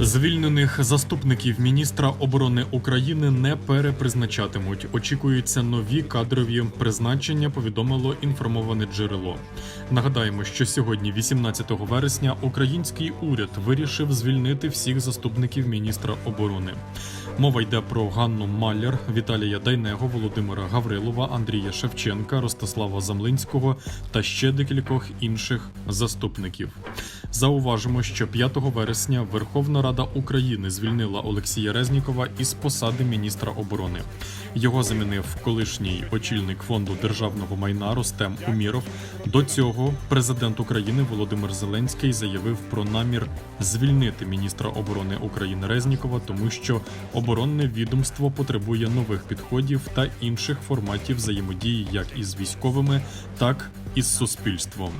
Звільнених заступників міністра оборони України не перепризначатимуть. Очікуються нові кадрові призначення. Повідомило інформоване джерело. Нагадаємо, що сьогодні, 18 вересня, український уряд вирішив звільнити всіх заступників міністра оборони. Мова йде про Ганну Маляр, Віталія Дайнего, Володимира Гаврилова, Андрія Шевченка, Ростислава Замлинського та ще декількох інших заступників. Зауважимо, що 5 вересня Верховна Рада України звільнила Олексія Резнікова із посади міністра оборони. Його замінив колишній очільник фонду державного майна Ростем Уміров. До цього президент України Володимир Зеленський заявив про намір звільнити міністра оборони України Резнікова, тому що оборонне відомство потребує нових підходів та інших форматів взаємодії як із військовими, так і з суспільством.